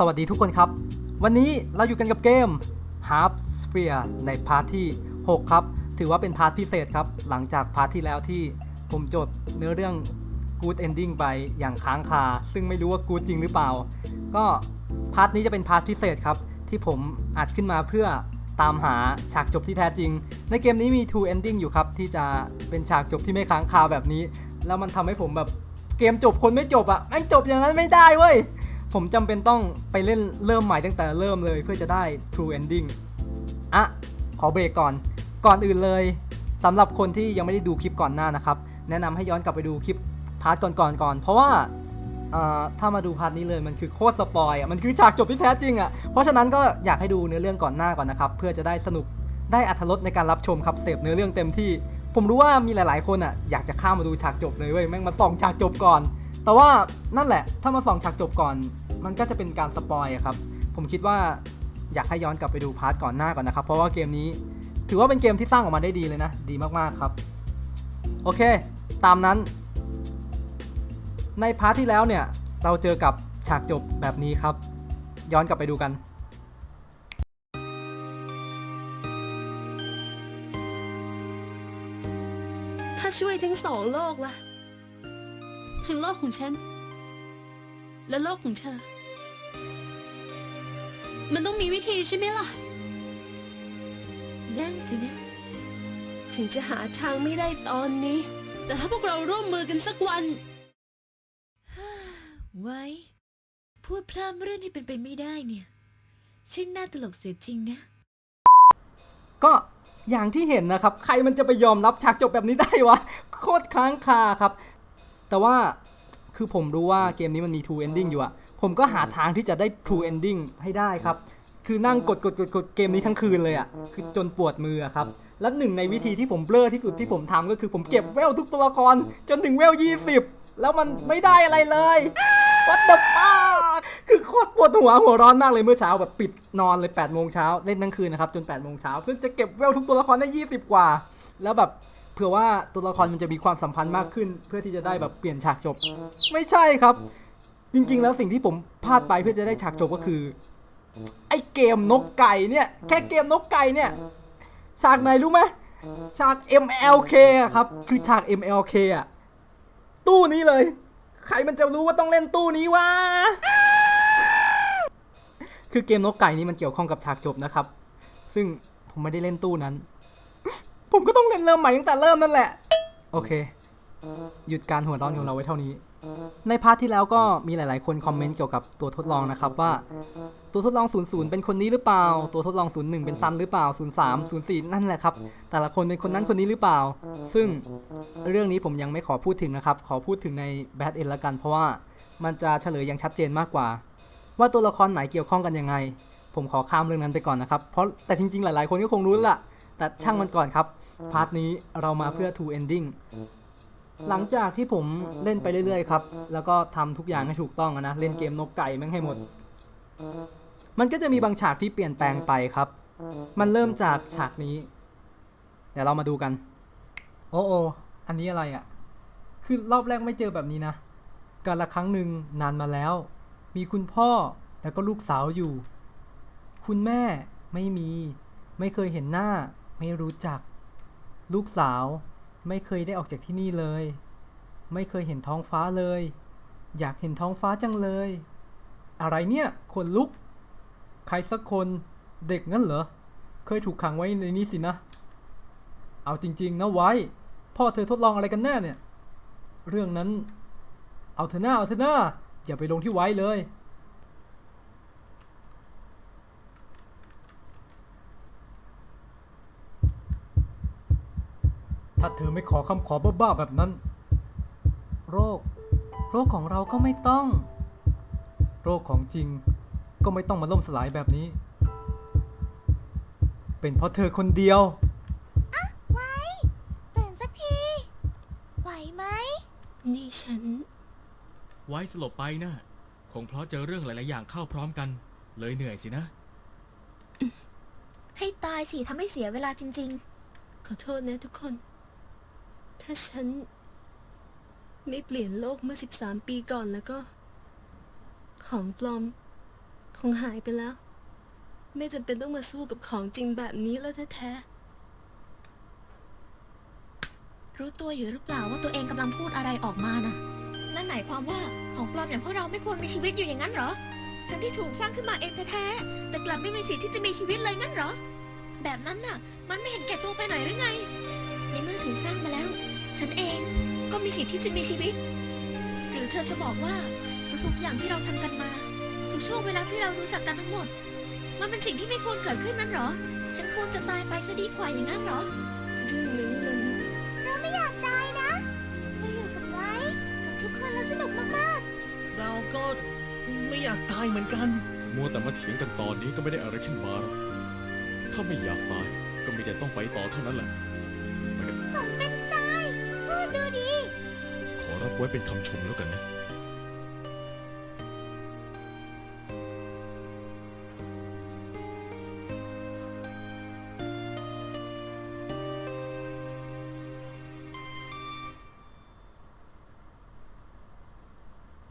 สวัสดีทุกคนครับ วันนี้เราอยู่กันกับเกม Half Sphere ในพาร์ทที่ 6 ครับ ถือว่าเป็นพาร์ทพิเศษครับ หลังจากพาร์ทที่แล้วที่ผมจบเนื้อเรื่อง Good Ending ไปอย่างค้างคา ซึ่งไม่รู้ว่า Good จริงหรือเปล่า ก็พาร์ทนี้จะเป็นพาร์ทพิเศษครับ ที่ผมอัดขึ้นมาเพื่อตามหาฉากจบที่แท้จริง ในเกมนี้มี two ending อยู่ครับ ที่จะเป็นฉากจบที่ไม่ค้างคาแบบนี้ แล้วมันทำให้ผมแบบเกมจบคนไม่จบอะแม่งจบอย่างนั้นไม่ได้เว้ย ผมจำเป็นต้องไปเล่นเริ่มใหม่ตั้งแต่เริ่มเลยเพื่อจะได้ true ending อะ ขอเบรกก่อน ก่อนอื่นเลยสำหรับคนที่ยังไม่ได้ดูคลิปก่อนหน้านะครับ แนะนำให้ย้อนกลับไปดูคลิปพาร์ทก่อนๆก่อนเพราะว่าอ่าถ้ามาดูพาร์ทนี้เลยมันคือโคตรสปอยอะมันคือฉากจบที่แท้จริงอะเพราะฉะนั้นก็อยากให้ดูเนื้อเรื่องก่อนหน้าก่อนนะครับเพื่อจะได้สนุกได้อัธรสในการรับชมครับเสพเนื้อเรื่องเต็มที่ ผมรู้ว่ามีหลาย ๆ คนอะอยากจะข้ามมาดูฉากจบเลยเว้ยแม่งมาส่องฉากจบก่อน แต่ว่านั่นแหละถ้ามาส่องฉากจบก่อน มันก็จะเป็นการสปอยครับ ผมคิดว่าอยากให้ย้อนกลับไปดูพาร์ทก่อนหน้าก่อนนะครับ เพราะว่าเกมนี้ ถือว่าเป็นเกมที่สร้างออกมาได้ดีเลยนะ ดีมากๆครับ โอเค ตามนั้น ในพาร์ทที่แล้วเนี่ย เราเจอกับฉากจบแบบนี้ครับ ย้อนกลับไปดูกันถ้าช่วยทั้งสองโลกล่ะ ทั้งโลกของฉัน และโลกของเธอ มันต้องมีวิธีใช่ไหมล่ะ นั่นสินะ ถึงจะหาทางไม่ได้ตอนนี้ แต่ถ้าพวกเราร่วมมือกันสักวัน ไว้ พูดพร่ำเรื่องที่เป็นไปไม่ได้เนี่ยช่างน่าตลกเสียจริงนะ ก็อย่างที่เห็นนะครับ ใครมันจะไปยอมรับฉากจบแบบนี้ได้วะ โคตรค้างคาครับ แต่ว่าคือผมรู้ว่าเกมนี้มันมี true ending อยู่อะผมก็หาทางที่จะได้ true ending ให้ได้ครับ คือนั่งกดกดกดกดเกมนี้ทั้งคืนเลยอะคือจนปวดมืออะครับ และหนึ่งในวิธีที่ผมเบลอที่สุดที่ผมทำก็คือผมเก็บเวลทุกตัวละครจนถึงเวล20แล้วมันไม่ได้อะไรเลย What the fuck คือโคตรปวดหัวหัวร้อนมากเลยเมื่อเช้าแบบปิดนอนเลย8โมงเช้าเล่นทั้งคืนนะครับจน8โมงเช้าเพื่อจะเก็บเวลทุกตัวละครได้ 20 กว่า แล้วแบบ เผื่อว่าตัวละครมันจะมีความสัมพันธ์มากขึ้น เพื่อที่จะได้แบบเปลี่ยนฉากจบ ไม่ใช่ครับ จริง ๆ แล้วสิ่งที่ผมพลาดไปเพื่อจะได้ฉากจบก็คือ ไอ้เกมนกไก่เนี่ย แค่เกมนกไก่เนี่ย ฉากไหนรู้ไหมฉาก MLK อะครับ คือฉาก MLK อะตู้นี้เลย ใครมันจะรู้ว่าต้องเล่นตู้นี้วะคือเกมนกไก่นี้มันเกี่ยวข้องกับฉากจบนะครับ ซึ่งผมไม่ได้เล่นตู้นั้น ผมก็ต้องเล่นเริ่มใหม่ตั้งแต่เริ่มนั่นแหละ โอเค หยุดการหัวร้อนของเราไว้เท่านี้ ในพาร์ทที่แล้วก็มีหลายๆ คนคอมเมนต์เกี่ยวกับตัวทดลองนะครับว่า ตัวทดลอง 00 เป็นคนนี้หรือเปล่า ตัวทดลอง 01 เป็นซันหรือเปล่า 03 04 นั่นแหละครับ แต่ละคนเป็นคนนั้นคนนี้หรือเปล่า ซึ่งเรื่องนี้ผมยังไม่ขอพูดถึงนะครับ ขอพูดถึงใน Bad End ละกัน เพราะว่ามันจะเฉลยอย่างชัดเจนมากกว่า ว่าตัวละครไหนเกี่ยวข้องกันยังไง ผมขอข้ามเรื่องนั้นไปก่อนนะครับ เพราะแต่จริงๆ หลายๆ คนก็คงรู้ละ แต่ช่างมันก่อนครับ พาร์ทนี้เรามาเพื่อ two ending หลังจากที่ผมเล่นไปเรื่อยๆครับ แล้วก็ทำทุกอย่างให้ถูกต้องอะนะ เล่นเกมนกไก่แม่งให้หมด มันก็จะมีบางฉากที่เปลี่ยนแปลงไปครับ มันเริ่มจากฉากนี้ เดี๋ยวเรามาดูกัน โอ้โออันนี้อะไรอะ่ะ คือรอบแรกไม่เจอแบบนี้นะการละครั้งหนึ่งนานมาแล้ว มีคุณพ่อแล้วก็ลูกสาวอยู่ คุณแม่ไม่มี ไม่เคยเห็นหน้า ไม่รู้จัก ลูกสาว ไม่เคยได้ออกจากที่นี่เลย ไม่เคยเห็นท้องฟ้าเลย อยากเห็นท้องฟ้าจังเลย อะไรเนี่ยคนลุก ใครสักคนเด็กงั้นเหรอ เคยถูกขังไว้ในนี้สินะ เอาจริง ๆ นะไว้ พ่อเธอทดลองอะไรกันแน่เนี่ย เรื่องนั้น เอาเถอหน้าเอาเถอหน้าอย่าไปลงที่ไว้เลย เธอไม่ขอคำขอบ้าๆแบบนั้น โรค โรคของเราก็ไม่ต้อง โรคของจริง ก็ไม่ต้องมาล่มสลายแบบนี้ เป็นเพราะเธอคนเดียวตื่นสักที ไหวไหม นี่ฉัน ไว้สลบไปนะคงเพราะเจอเรื่องหลาย ๆ อย่างเข้าพร้อมกัน เลยเหนื่อยสินะ ให้ตายสิทำให้เสียเวลาจริงขอโทษนะทุกคน ถ้าฉัน ไม่เปลี่ยนโลกเมื่อ 13 ปีก่อนแล้วก็ ของปลอม คงหายไปแล้ว ไม่จำเป็นต้องมาสู้กับของจริงแบบนี้แล้วแท้รู้ตัวอยู่หรือเปล่าว่าตัวเองกำลังพูดอะไรออกมานะนั่นหมายความว่าของปลอมอย่างพวกเราไม่ควรมีชีวิตอยู่อย่างนั้นเหรอ ทั้งที่ถูกสร้างขึ้นมาเองแท้ๆ แต่กลับไม่มีสิทธิ์ที่จะมีชีวิตเลยงั้นเหรอ แบบนั้นน่ะ มันไม่เห็นแก่ตัวไปหน่อยหรือไง ในเมื่อถูกสร้างมาแล้ว ฉันเองก็มีสิทธิ์ที่จะมีชีวิต หรือเธอจะบอกว่าทุกๆอย่างที่เราทำกันมา ทุกช่วงเวลาที่เรารู้จักกันทั้งหมด มันเป็นสิ่งที่ไม่ควรเกิดขึ้นนั้นเหรอ ฉันควรจะตายไปซะดีกว่าอย่างนั้นเหรอๆเรื่องนั้นมันเราไม่อยากตายนะเราอยู่กับไว้กับทุกคนแล้วสนุกมากเราก็ไม่อยากตายเหมือนกัน มัวแต่มาเถียงกันตอนนี้ก็ไม่ได้อะไรขึ้นมาหรอกถ้าไม่อยากตายก็ไม่ได้ต้องไปต่อเท่านั้นแหละ ดดูดี ขอรับไว้เป็นคำชมแล้วกันนะ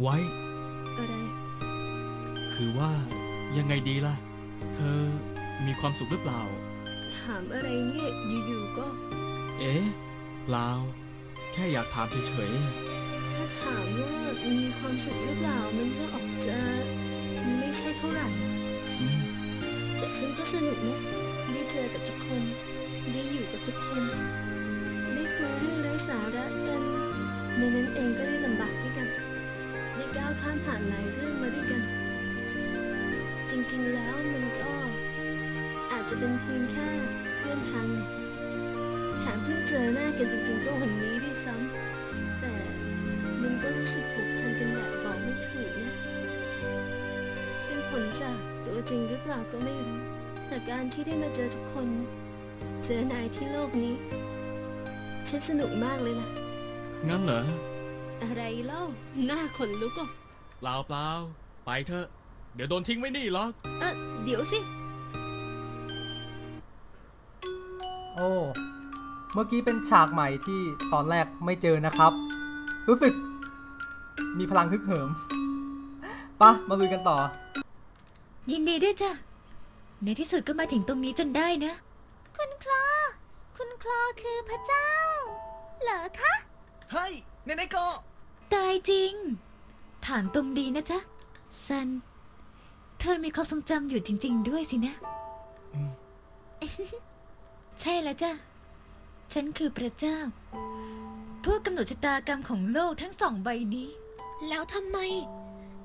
ไว้ อะไร คือว่ายังไงดีล่ะ เธอมีความสุขหรือเปล่า ถามอะไรเนี่ยอยู่ๆก็ เอ๊ะ เปล่า แค่อยากถามเฉยถ้าถามว่ามีความสุขหรือเปล่ามันก็ออกจะไม่ใช่เท่าไหร่ ๆอืมแต่ฉันก็สนุกนะได้เจอกับทุกคน ได้อยู่กับทุกคน ได้คุยเรื่องไร้สาระกัน ในนั้นเองก็ได้ลำบากด้วยกัน ได้ก้าวข้ามผ่านหลายเรื่องมาด้วยกัน จริงๆแล้วมันก็ อาจจะเป็นเพียงแค่เพื่อนทางเน็ตแถมเพิ่งเจอหน้ากันจริงๆก็วัน จากตัวจริงหรือเปล่าก็ไม่รู้ แต่การที่ได้มาเจอทุกคน เจอนายที่โลกนี้ ฉันสนุกมากเลยล่ะงั้นเหรออะไรเล่า หน้าขนลุกอะเปล่าเปล่าไปเถอะ เดี๋ยวโดนทิ้งไว้นี่หรอก เออเดี๋ยวสิ โอ้ เมื่อกี้เป็นฉากใหม่ที่ตอนแรกไม่เจอนะครับ รู้สึกมีพลังฮึกเหิม ปะ มาลุยกันต่อ ยินดีด้วยจ้ะ ในที่สุดก็มาถึงตรงนี้จนได้นะ คุณคลอ คุณคลอคือพระเจ้า เหรอคะ เฮ้ยไหนๆก็ตายจริง ถามตรงดีนะจ๊ะ ซัน เธอมีความทรงจำอยู่จริง ๆ ด้วยสินะอืมใช่แล้วจ้ะ ฉันคือพระเจ้า ผู้กำหนดชะตากรรมของโลกทั้งสองใบนี้ แล้วทำไม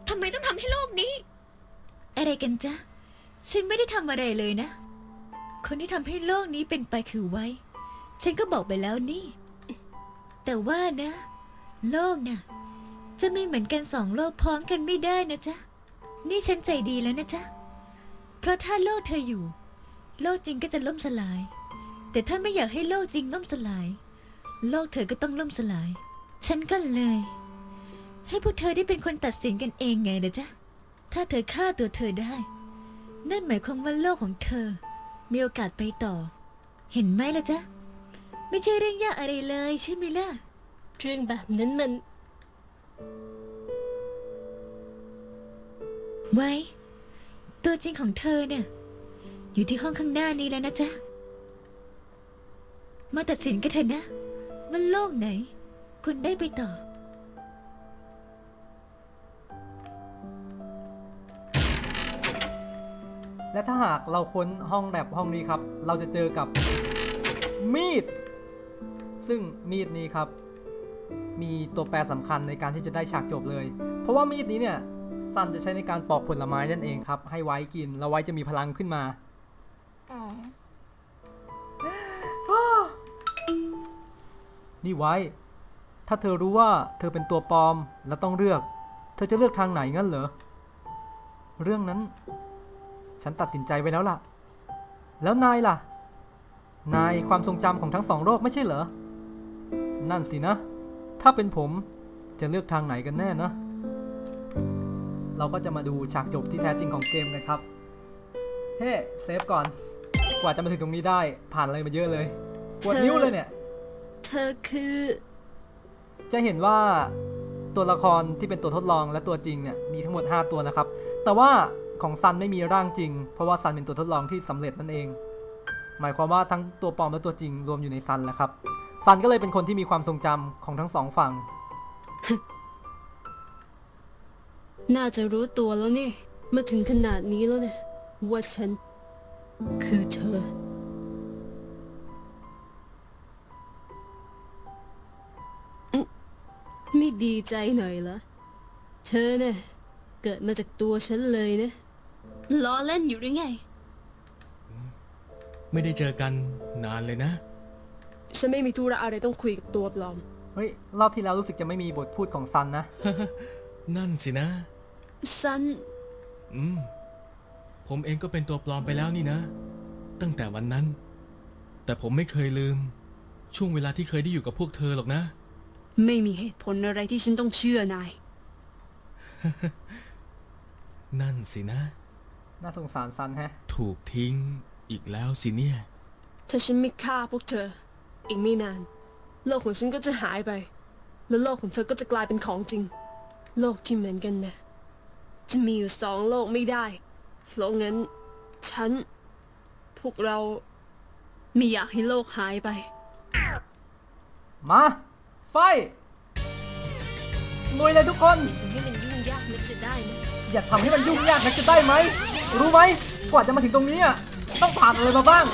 ทำไมต้องทำให้โลกนี้ อะไรกันจ๊ะ ฉันไม่ได้ทำอะไรเลยนะ คนที่ทำให้โลกนี้เป็นไปคือไว้ ฉันก็บอกไปแล้วนี่ แต่ว่านะ โลกน่ะ จะมีเหมือนกันสองโลกพร้อมกันไม่ได้นะจ๊ะ นี่ฉันใจดีแล้วนะจ๊ะ เพราะถ้าโลกเธออยู่ โลกจริงก็จะล่มสลาย แต่ถ้าไม่อยากให้โลกจริงล่มสลาย โลกเธอก็ต้องล่มสลาย ฉันก็เลย ให้พวกเธอได้เป็นคนตัดสินกันเองไงนะจ๊ะ ถ้าเธอฆ่าตัวเธอได้ นั่นหมายความว่าโลกของเธอ มีโอกาสไปต่อ เห็นไหมล่ะจ๊ะ ไม่ใช่เรื่องยากอะไรเลยใช่ไหมล่ะ เรื่องแบบนั้นมัน ไว้ ตัวจริงของเธอเนี่ย อยู่ที่ห้องข้างหน้านี้แล้วนะจ๊ะ มาตัดสินกันเถอะนะว่าโลกไหน คุณได้ไปต่อ และถ้าหากเราค้นห้องแลบห้องนี้ครับ เราจะเจอกับมีด ซึ่งมีดนี้ครับ มีตัวแปรสำคัญในการที่จะได้ฉากจบเลย เพราะว่ามีดนี้เนี่ยซันจะใช้ในการปอกผลไม้นั่นเองครับ ให้ไว้กิน แล้วไว้จะมีพลังขึ้นมา นี่ไว้ ถ้าเธอรู้ว่าเธอเป็นตัวปลอมและต้องเลือก เธอจะเลือกทางไหนงั้นเหรอ เรื่องนั้น ฉันตัดสินใจไว้แล้วล่ะ แล้วนายล่ะ นายความทรงจำของทั้งสองโลกไม่ใช่เหรอ นั่นสินะ ถ้าเป็นผมจะเลือกทางไหนกันแน่นะ เราก็จะมาดูฉากจบที่แท้จริงของเกมนะครับ เฮ้ เซฟก่อน กว่าจะมาถึงตรงนี้ได้ผ่านอะไรมาเยอะเลยปวดนิ้วเลยเนี่ย เธอคือ จะเห็นว่าตัวละครที่เป็นตัวทดลองและตัวจริงเนี่ยมีทั้งหมด 5 ตัวนะครับ แต่ว่า ของซันไม่มีร่างจริง เพราะว่าซันเป็นตัวทดลองที่สำเร็จนั่นเอง หมายความว่าทั้งตัวปลอมและตัวจริงรวมอยู่ในซันแหละครับ ซันก็เลยเป็นคนที่มีความทรงจำของทั้งสองฝั่ง น่าจะรู้ตัวแล้วนี่ มาถึงขนาดนี้แล้วเนี่ยว่าฉัน คือเธอ ไม่ดีใจหน่อยเหรอ เธอเนี่ยเกิดมาจากตัวฉันเลยนะ ล้อเล่นอยู่หรือไง ไม่ได้เจอกันนานเลยนะ ฉันไม่มีธุระอะไรต้องคุยกับตัวปลอม เฮ้ย รอบที่แล้วรู้สึกจะไม่มีบทพูดของซันนะ นั่นสินะ ซัน อืม ผมเองก็เป็นตัวปลอมไปแล้วนี่นะ ตั้งแต่วันนั้น แต่ผมไม่เคยลืม ช่วงเวลาที่เคยได้อยู่กับพวกเธอหรอกนะ ไม่มีเหตุผลอะไรที่ฉันต้องเชื่อนาย นั่นสินะ น่าสงสารซันแฮะ ถูกทิ้งอีกแล้วสิเนี่ย ถ้าฉันไม่ฆ่าพวกเธอ อีกไม่นาน โลกของฉันก็จะหายไป แล้วโลกของเธอก็จะกลายเป็นของจริง โลกที่เหมือนกันนะจะมีอยู่สองโลกไม่ได้เพราะงั้น ฉัน พวกเราไม่อยากให้โลกหายไป มา ไฟลุยเลยทุกคน ให้มันยุ่งยากนักจะได้นะอย่าทำให้มันยุ่งยากนักจะได้ไหม รู้ไหมกว่าจะมาถึงตรงนี้อะต้องผ่านอะไรมาบ้าง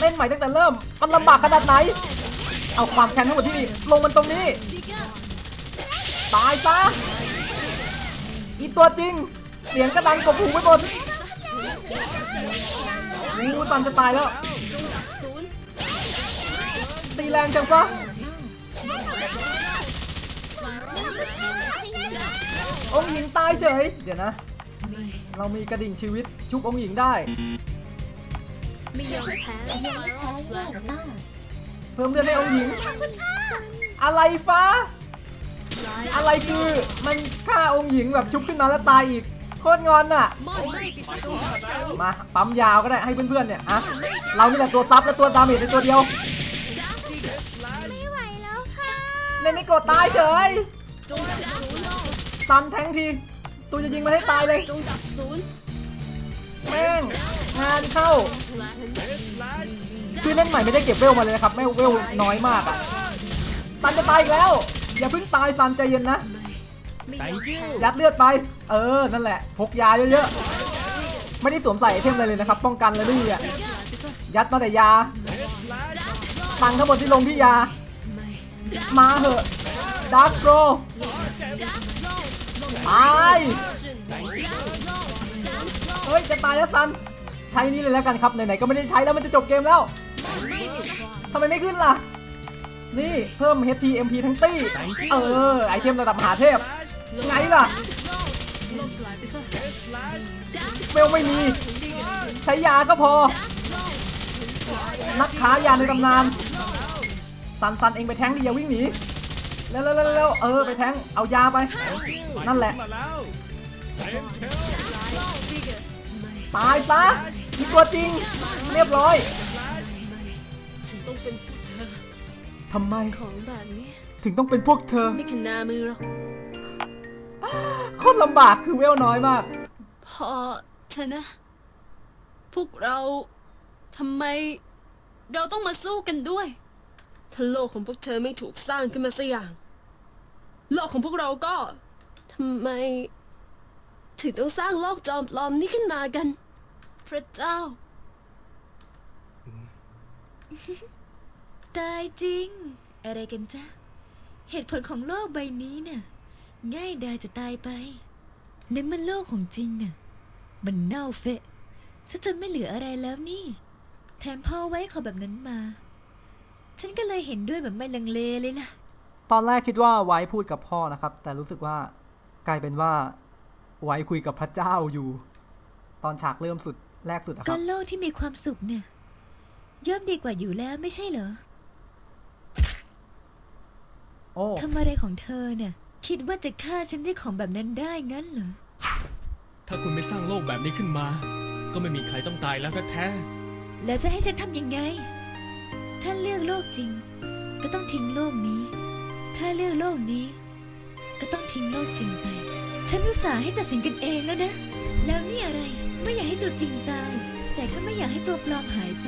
เล่นใหม่ตั้งแต่เริ่ม มันลำบากขนาดไหน เอาความแค้นทั้งหมดที่นี่ลงมันตรงนี้ ตายซะอีตัวจริง เสียงกระดังกบหูไปหมดอู้ซันจะตายแล้ว ตีแรงจังปะองค์หญิงตายเฉย เดี๋ยวนะ เรามีกระดิ่งชีวิตชุบองค์หญิงได้ ไม่ยอมแพ้เพิ่มเลือดให้องค์หญิง อะไรฟ้า อะไรคือมันฆ่าองค์หญิงแบบชุบขึ้นมาแล้วตายอีก โคตรงอนอะ มาปั๊มยาวก็ได้ให้เพื่อนๆเนี่ยอะเรานี่แหละตัวซับและตัวดาเมจในตัวเดียวไม่ไหวแล้วค่ะในนี้กดตายเฉยตันแทงที ตัวจะยิงมันให้ตายเลยจงดับศูนย์แม่งงานเข้า คือเล่นใหม่ไม่ได้เก็บเวลมาเลยนะครับไม่เวลน้อยมากอะซันจะตายอีกแล้ว อย่าเพิ่งตายซันใจเย็นนะไม่ยอมแพ้ยัดเลือดไป เออนั่นแหละพกยาเยอะๆไม่ได้สวมใส่ไอเทมอะไรเลยนะครับ ป้องกันเลยไม่มีอะยัดมาแต่ยา ตังค์ทั้งหมดที่ลงที่ยา มาเหอะดาร์กโปร ตายเฮ้ยจะตายแล้วซัน ใช้นี่เลยแล้วกันครับ ไหนๆก็ไม่ได้ใช้แล้วมันจะจบเกมแล้วทำไมไม่ขึ้นล่ะ นี่เพิ่ม HP MP ทั้งตี้ เออ ไอเทมระดับมหาเทพ ไงล่ะเวลไม่มี ใช้ยาก็พอ นักค้ายาในตำนาน ซันซันเองไปแทงดิอย่าวิ่งหนี เร็วเร็วเร็วเร็วเออไปแทงเอายาไป นั่นแหละ ตายซะอีตัวจริง เรียบร้อยถึงต้องเป็นพวกเธอทำไมของแบบนี้ถึงต้องเป็นพวกเธอ ไม่ขนามือหรอกโคตรลำบากคือเวลน้อยมาก พอเธอนะ พวกเราทำไมเราต้องมาสู้กันด้วย ถ้าโลกของพวกเธอไม่ถูกสร้างขึ้นมาสักอย่าง โลกของพวกเราก็ทำไม ถึงต้องสร้างโลกจอมปลอมนี้ขึ้นมากัน พระเจ้า ตายจริง อะไรกันจ๊ะ เหตุผลของโลกใบนี้น่ะ ง่ายดายจะตายไปในเมื่อโลกของจริงน่ะ มันเน่าเฟะซะจนไม่เหลืออะไรแล้วนี่ แถมพ่อไว้ขอแบบนั้นมา ฉันก็เลยเห็นด้วยแบบไม่ลังเลเลยล่ะ ตอนแรกคิดว่าไว้พูดกับพ่อนะครับ แต่รู้สึกว่ากลายเป็นว่าไว้คุยกับพระเจ้าอยู่ ตอนฉากเริ่มสุดแรกสุดอะคก็รับ โลกที่มีความสุขเนี่ยย่อมดีกว่าอยู่แล้วไม่ใช่เหรอโอ้ทำอะไรของเธอเนี่ย คิดว่าจะฆ่าฉันด้วยของแบบนั้นได้งั้นเหรอ ถ้าคุณไม่สร้างโลกแบบนี้ขึ้นมา ก็ไม่มีใครต้องตายแล้วแท้แล้วจะให้ฉันทำยังไง ถ้าเลือกโลกจริง ก็ต้องทิ้งโลกนี้ ถ้าเลือกโลกนี้ ก็ต้องทิ้งโลกจริงไป ฉันอุตส่าห์ให้ตัดสินกันเองแล้วนะ แล้วนี่อะไร ไม่อยากให้ตัวจริงตาย แต่ก็ไม่อยากให้ตัวปลอมหายไป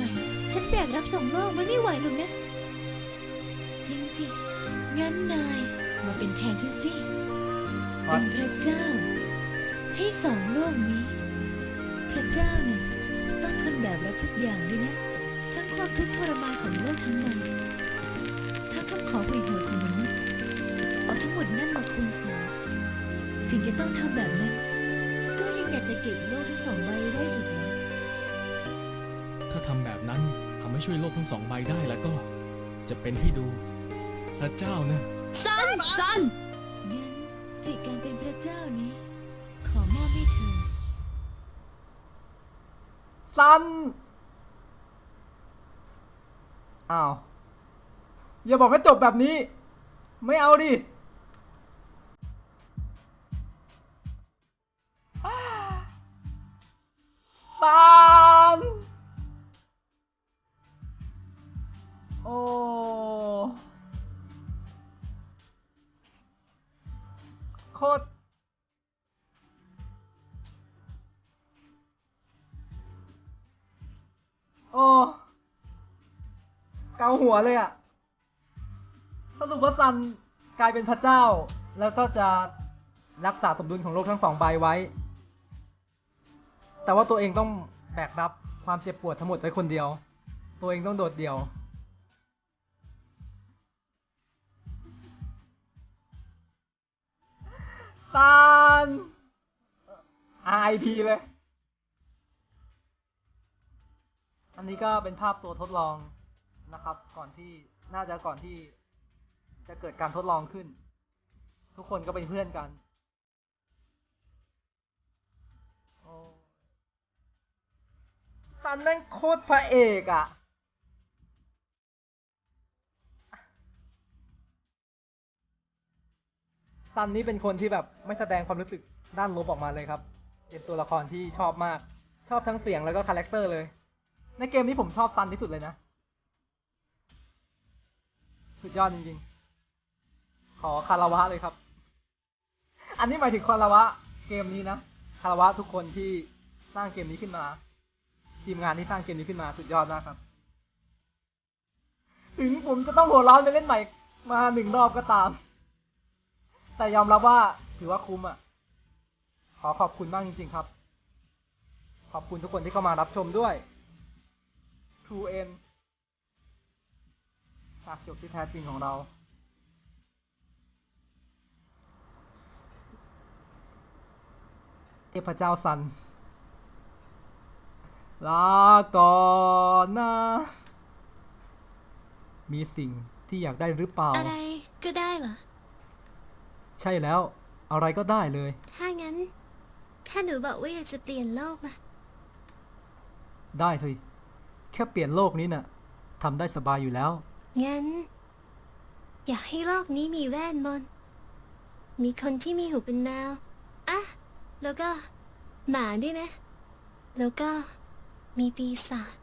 ฉันแบกรับสองโลกมันไม่ไหวหรอกนะ จริงสิ งั้นนายมาเป็นแทนฉันสิ เป็นพระเจ้า ให้สองโลกนี้ พระเจ้าเนี่ยต้องทนแบกรับทุกอย่างด้วยนะ ทั้งความทุกข์ทรมานของโลกทั้งใบทั้งคำขอห่วยหวยของมนุษย์เอาทั้งหมดนั่นมาคูณสองถึงจะต้องทำแบบนั้น ก็ยังอยากจะเก็บโลกทั้งสองใบไว้อีกเหรอถ้าทำแบบนั้นทำให้ช่วยโลกทั้งสองใบได้แล้วก็ จะเป็นให้ดูพระเจ้านะซันซันงั้นสิทธิการเป็นพระเจ้านี้ ขอมอบให้เธอ ซัน อ้าว อย่าบอกให้จบแบบนี้ ไม่เอาดิ หัวเลยอะสรุปว่าซันกลายเป็นพระเจ้า แล้วก็จะรักษาสมดุลของโลกทั้งสองใบไว้ แต่ว่าตัวเองต้องแบกรับความเจ็บปวดทั้งหมดไว้คนเดียว ตัวเองต้องโดดเดี่ยว ซัน RIP เลย อันนี้ก็เป็นภาพตัวทดลอง นะครับ ก่อนที่น่าจะก่อนที่จะเกิดการทดลองขึ้น ทุกคนก็เป็นเพื่อนกันซันแม่งโคตรพระเอกอะซันนี่เป็นคนที่แบบไม่แสดงความรู้สึกด้านลบออกมาเลยครับ เป็นตัวละครที่ชอบมาก ชอบทั้งเสียงแล้วก็คาแรคเตอร์เลย ในเกมนี้ผมชอบซันที่สุดเลยนะ สุดยอดจริงๆ ขอคาราวะเลยครับ อันนี้หมายถึงคาราวะเกมนี้นะคาราวะทุกคนที่สร้างเกมนี้ขึ้นมา ทีมงานที่สร้างเกมนี้ขึ้นมาสุดยอดมากครับ ถึงผมจะต้องหัวร้อนไปเล่นใหม่มาหนึ่งรอบก็ตาม แต่ยอมรับว่าถือว่าคุ้มอะ ขอขอบคุณมากจริง ๆ ครับ ขอบคุณทุกคนที่เข้ามารับชมด้วย True End ฉากจบที่แท้จริงของเรา เทพเจ้าซัน ลาก่อนนะ มีสิ่งที่อยากได้หรือเปล่า อะไรก็ได้เหรอ ใช่แล้ว อะไรก็ได้เลย ถ้างั้น ถ้าหนูบอกว่าอยากจะเปลี่ยนโลกล่ะ ได้สิ แค่เปลี่ยนโลกนี้น่ะทำได้สบายอยู่แล้ว งั้น อยากให้โลกนี้มีแวดมนต์ มีคนที่มีหูเป็นแมว อะ แล้วก็ หมาด้วยนะ แล้วก็มีปีศาจ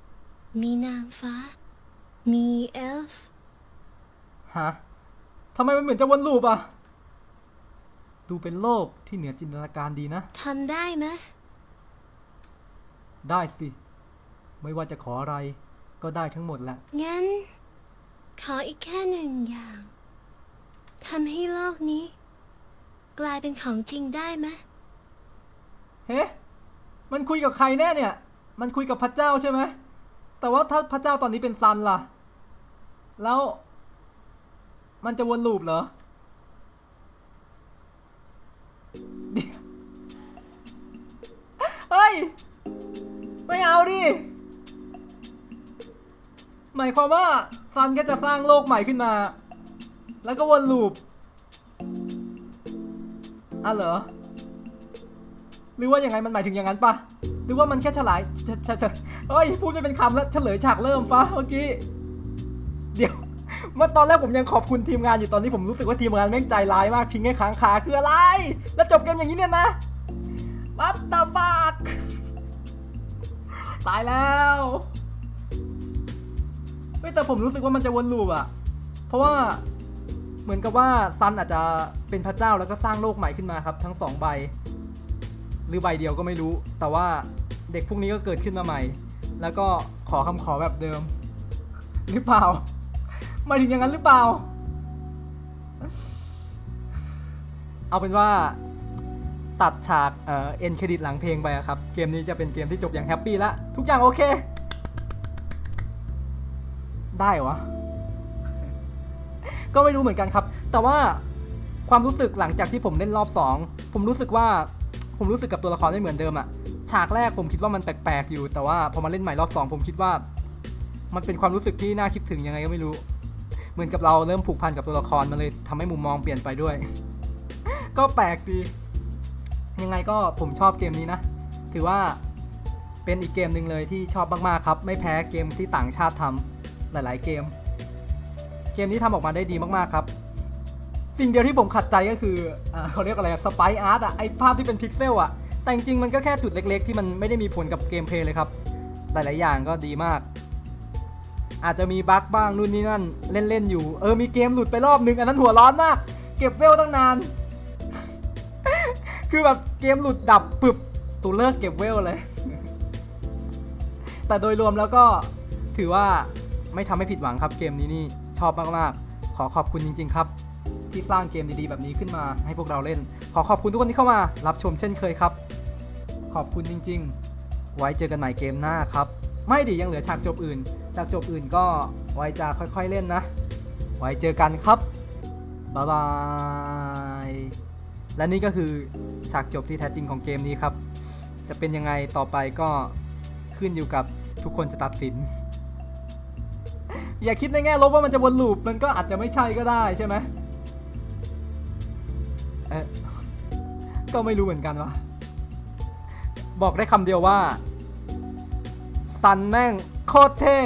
มีนางฟ้า มีเอลฟ์ฮะทำไมมันเหมือนจะวนลูปอะ ดูเป็นโลกที่เหนือจินตนาการดีนะ ทำได้ไหมได้สิ ไม่ว่าจะขออะไรก็ได้ทั้งหมดแหละ งั้น ขออีกแค่หนึ่งอย่าง ทำให้โลกนี้ กลายเป็นของจริงได้ไหมเฮ้มันคุยกับใครแน่เนี่ย มันคุยกับพระเจ้าใช่ไหม แต่ว่าถ้าพระเจ้าตอนนี้เป็นซันล่ะ แล้ว มันจะวนลูปเหรอ เฮ้ย ไม่เอาดิ หมายความว่า ซันก็จะสร้างโลกใหม่ขึ้นมา แล้วก็วนลูปอะเหรอ หรือว่าอยังไงมันหมายถึงอย่างนั้นปะหรือว่ามันแค่ฉลายฉะฉะฉะเฮ้ยพูดไม่เป็นคำแล้วเฉลยฉากเริ่มฟะเมื่อกี้ เดี๋ยวเมื่อตอนแรกผมยังขอบคุณทีมงานอยู่ตอนนี้ผมรู้สึกว่าทีมงานแม่งใจร้ายมากทิ้งให้ค้างคาคืออะไร แล้วจบเกมอย่างนี้เนี่ยนะ What the fuck ตายแล้ว เฮ้ยแต่ผมรู้สึกว่ามันจะวนลูปอะเพราะว่าเหมือนกับว่าซันอาจจะเป็นพระเจ้าแล้วก็สร้างโลกใหม่ขึ้นมาครับ ทั้งสองใบ หรือใบเดียวก็ไม่รู้ แต่ว่าเด็กพวกนี้ก็เกิดขึ้นมาใหม่ แล้วก็ขอคำขอแบบเดิม หรือเปล่าหมายถึงอย่างนั้นหรือเปล่า เอาเป็นว่าตัดฉากเอ่อเอ็นเครดิตหลังเพลงไปครับ เกมนี้จะเป็นเกมที่จบอย่างแฮปปี้ล้วทุกอย่างโอเค ได้วะ ก็ไม่รู้เหมือนกันครับ แต่ว่าความรู้สึกหลังจากที่ผมเล่นรอบ 2 ผมรู้สึกว่าผมรู้สึกกับตัวละครไม่เหมือนเดิมอะฉากแรกผมคิดว่ามันแปลกๆอยู่ แต่ว่าพอมาเล่นใหม่รอบ 2 ผมคิดว่า มันเป็นความรู้สึกที่น่าคิดถึงยังไงก็ไม่รู้ เหมือนกับเราเริ่มผูกพันกับตัวละครมันเลยทำให้มุมมองเปลี่ยนไปด้วย ก็แปลกดี ยังไงก็ผมชอบเกมนี้นะ ถือว่าเป็นอีกเกมหนึ่งเลยที่ชอบมากๆครับ ไม่แพ้เกมที่ต่างชาติทำ หลาย ๆ เกม เกมนี้ทำออกมาได้ดีมากๆครับ สิ่งเดียวที่ผมขัดใจก็คืออเขาเรียกอะไรสไปอาร์ตอะไอภาพที่เป็นพิกเซลอะแต่จริงๆมันก็แค่จุดเล็ก ๆ ที่มันไม่ได้มีผลกับเกมเพลย์เลยครับ หลาย ๆ อย่างก็ดีมาก อาจจะมีบั๊กบ้างนู่นนี่นั่นเล่น ๆ อยู่ เออมีเกมหลุดไปรอบนึงอันนั้นหัวร้อนมาก เก็บเวลตั้งนาน คือแบบเกมหลุดดับปึบตูเลิกเก็บเวลเลย แต่โดยรวมแล้วก็ถือว่า ไม่ทำให้ผิดหวังครับเกมนี้นี่ชอบมากๆ ขอขอบคุณจริง ๆ ครับ ที่สร้างเกมดีๆ แบบนี้ขึ้นมาให้พวกเราเล่น ขอขอบคุณทุกคนที่เข้ามารับชมเช่นเคยครับ ขอบคุณจริง ๆ ไว้เจอกันใหม่เกมหน้าครับ ไม่ดิยังเหลือฉากจบอื่นฉากจบอื่นก็ไว้จะค่อยๆเล่นนะ ไว้เจอกันครับบ๊ายบายและนี่ก็คือฉากจบที่แท้จริงของเกมนี้ครับ จะเป็นยังไงต่อไปก็ขึ้นอยู่กับทุกคนจะตัดสิน อย่าคิดในแง่ลบว่ามันจะวนลูปมันก็อาจจะไม่ใช่ก็ได้ใช่ไหมเอ๊ะก็ไม่รู้เหมือนกันวะบอกได้คำเดียวว่าซันแม่งโคตรเท่